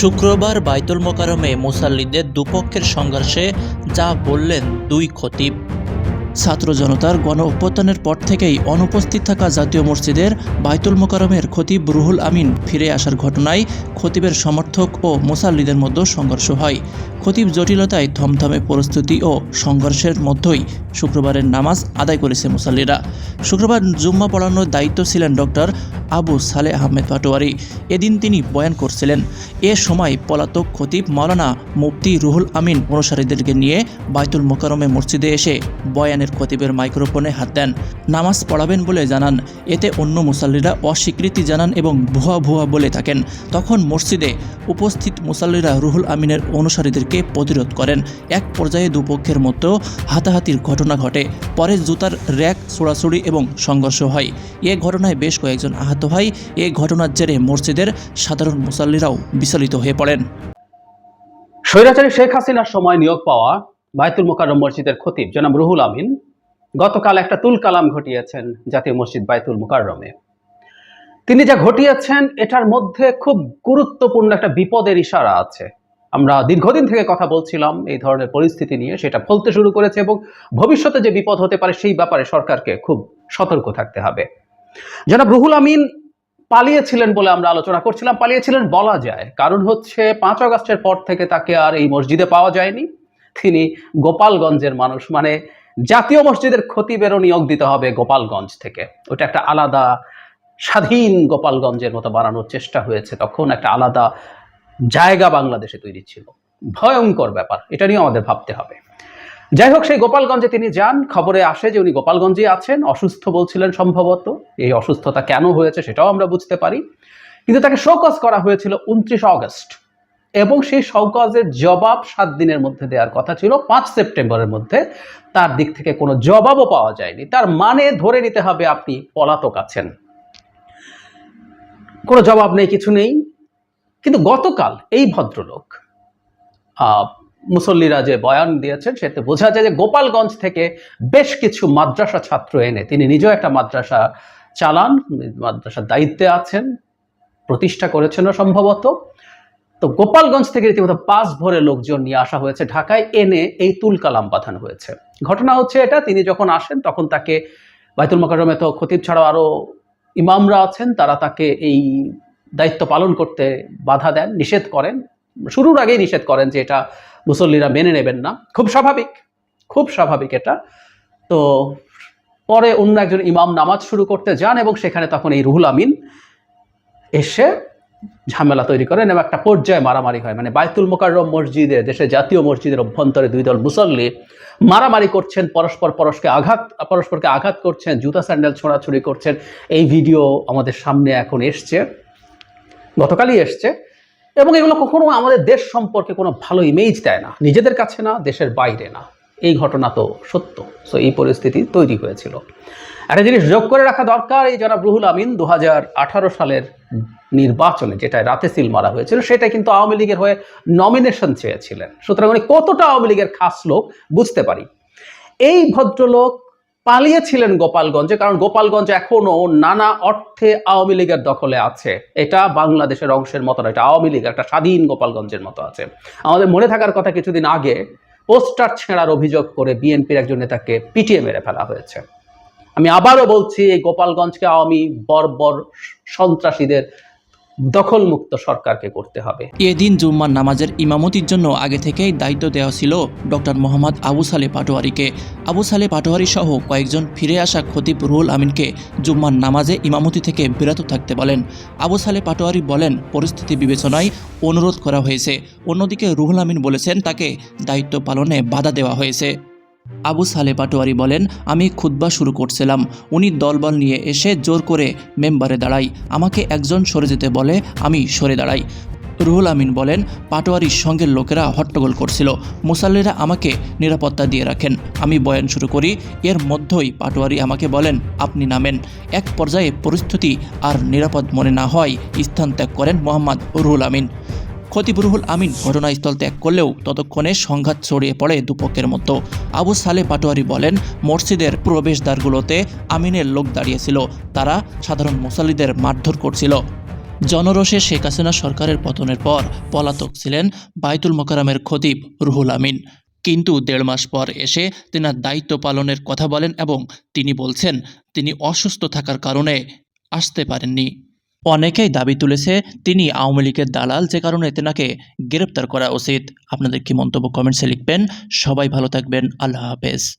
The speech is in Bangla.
শুক্রবার বাইতুল মোকারমে মুসাল্লিদের দুপক্ষের সংঘর্ষে যা বললেন দুই খতিব। ছাত্র জনতার গণ অভ্যুত্থানের পর থেকেই অনুপস্থিত থাকা জাতীয় মসজিদের বাইতুল মোকারমের খতিব রুহুল আমিন ফিরে আসার ঘটনায় খতিবের সমর্থক ও মুসাল্লিদের মধ্যে সংঘর্ষ হয়। খতিব জটিলতায় থমথমে পরিস্থিতি ও সংঘর্ষের মধ্যেই শুক্রবারের নামাজ আদায় করেছে মুসাল্লিরা। শুক্রবার জুম্মা পড়ানোর দায়িত্ব ছিলেন ডক্টর আবু সালে আহমেদ পাটোয়ারি। এদিন তিনি বয়ান করছিলেন, এ সময় পলাতক খতিব মাওলানা মুফতি রুহুল আমিন অনুসারীদেরকে নিয়ে বাইতুল মোকারমে মসজিদে এসে বয়ানের খতিবের মাইক্রোফোনে হাত দেন। নামাজ পড়াবেন বলে জানান। এতে অন্য মুসাল্লিরা অস্বীকৃতি জানান এবং ভুয়া ভুয়া বলে থাকেন। তখন মসজিদে উপস্থিত মুসাল্লিরা রুহুল আমিনের অনুসারীদেরকে প্রতিরোধ করেন। এক পর্যায়ে দুপক্ষের মধ্যেও হাতাহাতির ঘটনা ঘটে। পরে জুতার র্যাক, ছোড়াছুড়ি এবং সংঘর্ষ হয়। এ ঘটনায় বেশ কয়েকজন আহত হয় এ ঘটনার জেরে মসজিদের সাধারণ মুসাল্লিরাও বিচলিত হয়ে পড়েন। স্বৈরাচারী শেখ হাসিনার সময় নিয়োগ পাওয়া বায়তুল মোকাররম মসজিদের খতিব জনাব রুহুল আমিন, গতকাল একটা তুল কালাম ঘটিয়েছেন জাতীয় মসজিদ বায়তুল মোকাররমে। তিনি যা ঘটিয়েছেন, এটার মধ্যে খুব গুরুত্বপূর্ণ একটা বিপদের ইশারা আছে। আমরা দীর্ঘদিন থেকে কথা বলছিলাম এই ধরনের পরিস্থিতি নিয়ে, সেটা ফলতে শুরু করেছে এবং ভবিষ্যতে যে বিপদ হতে পারে সেই ব্যাপারে সরকারকে খুব সতর্ক থাকতে হবে। জনাব রুহুল আমিন পালিয়েছিলেন বলে আমরা আলোচনা করছিলাম, পালিয়েছিলেন বলা যায়। কারণ হচ্ছে পাঁচ আগস্টের পর থেকে তাকে আর এই মসজিদে পাওয়া যায়নি। তিনি গোপালগঞ্জের মানুষ। মানে জাতীয় মসজিদের খতিবেরও নিয়োগ দিতে হবে গোপালগঞ্জ থেকে। ওটা একটা আলাদা স্বাধীন গোপালগঞ্জের মতো বানানোর চেষ্টা হয়েছে। তখন একটা আলাদা জায়গা বাংলাদেশে তৈরি ছিল। ভয়ঙ্কর ব্যাপার। এটা নিয়েও আমাদের ভাবতে হবে। যাই হোক, সেই গোপালগঞ্জে তিনি যান। খবরে আসে যে উনি গোপালগঞ্জে আছেন। অসুস্থ বলছিলেন সম্ভবত। এই অসুস্থতা কেন হয়েছে সেটাও আমরা বুঝতে পারি। কিন্তু তাকে শোকজ করা হয়েছিল উনত্রিশ অগস্ট এবং সেই শৌকজের জবাব সাত দিনের মধ্যে দেওয়ার কথা ছিল। পাঁচ সেপ্টেম্বরের মধ্যে তার দিক থেকে কোনো জবাবও পাওয়া যায়নি। তার মানে ধরে নিতে হবে আপনি পলাতক আছেন। কোনো জবাব নেই, কিছু নেই। কিন্তু গতকাল এই ভদ্রলোক মুসল্লিরা যে বয়ান দিয়েছেন সেতে বোঝা যায় যে গোপালগঞ্জ থেকে বেশ কিছু মাদ্রাসা ছাত্র এনে, তিনি নিজেও একটা মাদ্রাসা চালান, মাদ্রাসার দায়িত্বে আছেন, প্রতিষ্ঠা করেছেনও সম্ভবত। তো গোপালগঞ্জ থেকে রীতিমতো পাঁচ ভরে লোকজন নিয়ে আসা হয়েছে ঢাকায়। এনে এই তুল কালাম পাঠানো হয়েছে। ঘটনা হচ্ছে এটা, তিনি যখন আসেন, তখন তাকে বাইতুল মকরমে তো খতিব ছাড়াও আরও ইমামরা আছেন, তারা তাকে এই দায়িত্ব পালন করতে বাধা দেন, নিষেধ করেন। শুরুর আগেই নিষেধ করেন যে এটা মুসল্লিরা মেনে নেবেন না। খুব স্বাভাবিক খুব স্বাভাবিক এটা। তো পরে অন্য একজন ইমাম নামাজ শুরু করতে যান এবং সেখানে তখন এই রুহুল আমিন এসে ঝামেলা তৈরি করেন এবং একটা পর্যায়ে মারামারি হয়। মানে বাইতুল মোকাররম মসজিদে, দেশে জাতীয় মসজিদের অভ্যন্তরে দুই দল মুসল্লি মারামারি করছেন, পরস্পর পরস্পরকে আঘাত পরস্পরকে আঘাত করছেন, জুতা স্যান্ডেল ছোড়াছুড়ি করছেন। এই ভিডিও আমাদের সামনে এখন এসছে, গতকালই এসছে, এবং এগুলো কখনো আমাদের দেশ সম্পর্কে কোনো ভালো ইমেজ দেয় না। নিজেদের কাছে না, দেশের বাইরে না। এই ঘটনা তো সত্য। সো এই পরিস্থিতি তৈরি হয়েছিল। একটা জিনিস যোগ করে রাখা দরকার, এই জনাব রুহুল আমিন দু হাজার আঠারো সালের নির্বাচনে যেটা রাতে সিল মারা হয়েছিল সেটা কিন্তু আওয়ামী লীগের হয়ে নমিনেশন চেয়েছিলেন। সুতরাং উনি কতটা আওয়ামী লীগের খাস লোক বুঝতে পারি। এই ভদ্রলোক পালিয়েছিলেন গোপালগঞ্জে, কারণ গোপালগঞ্জ এখনও নানা অর্থে আওয়ামী লীগের দখলে আছে। এটা বাংলাদেশের অংশের মতো এটা আওয়ামী লীগ, একটা স্বাধীন গোপালগঞ্জের মতো আছে। আমাদের মনে থাকার কথা কিছুদিন আগে পোস্টার ছেঁড়ার অভিযোগ করে বিএনপির একজন নেতাকে পিটিয়ে মেরে ফেলা হয়েছে। আমি আবারও বলছি, এই গোপালগঞ্জকে আওয়ামী বর্বর সন্ত্রাসীদের দখলমুক্ত সরকারকে করতে হবে। এদিন জুম্মার নামাজের ইমামতির জন্য আগে থেকেই দায়িত্ব দেওয়া ছিল ডক্টর মোহাম্মদ আবু সালে পাটোয়ারিকে। আবু সালে পাটোয়ারি সহ কয়েকজন ফিরে আসা খতিব রুহুল আমিনকে জুম্মার নামাজে ইমামতি থেকে বিরত থাকতে বলেন। আবু সালে পাটোয়ারি বলেন, পরিস্থিতি বিবেচনায় অনুরোধ করা হয়েছে। অন্যদিকে রুহুল আমিন বলেছেন, তাকে দায়িত্ব পালনে বাধা দেওয়া হয়েছে। আবু সালে পাটোয়ারি বলেন, আমি খুতবা শুরু করছিলাম। উনি দলবল নিয়ে এসে জোর করে মেম্বারে দাঁড়াই। আমাকে একজন সরে যেতে বলে, আমি সরে দাঁড়াই। রুহুল আমিন বলেন, পাটোয়ারির সঙ্গে লোকেরা হট্টগোল করছিল। মুসাল্লিরা আমাকে নিরাপত্তা দিয়ে রাখেন। আমি বয়ান শুরু করি, এর মধ্যেই পাটোয়ারি আমাকে বলেন, আপনি নামেন। এক পর্যায়ে পরিস্থিতি আর নিরাপদ মনে না হয় স্থান ত্যাগ করেন মোহাম্মদ রুহুল আমিন। খতিব রুহুল আমিন ঘটনাস্থল ত্যাগ করলেও ততক্ষণে সংঘাত ছড়িয়ে পড়ে দুপক্ষের মতো আবু সালে পাটোয়ারি বলেন, মসজিদের প্রবেশদ্বারগুলোতে আমিনের লোক দাঁড়িয়েছিল। তারা সাধারণ মুসাল্লিদের মারধর করছিল। জনরোষে শেখ হাসিনা সরকারের পতনের পর পলাতক ছিলেন বাইতুল মোকারমের খতিব রুহুল আমিন। কিন্তু দেড় মাস পর এসে তেনার দায়িত্ব পালনের কথা বলেন এবং তিনি বলছেন, তিনি অসুস্থ থাকার কারণে আসতে পারেননি। অনেকেই দাবি তুলেছে তিনি আওয়ামী লীগের দালাল, যে কারণে এতে তেনাকে গ্রেপ্তার করা উচিত। আপনাদের কি মন্তব্য কমেন্টসে লিখবেন। সবাই ভালো থাকবেন। আল্লাহ হাফেজ।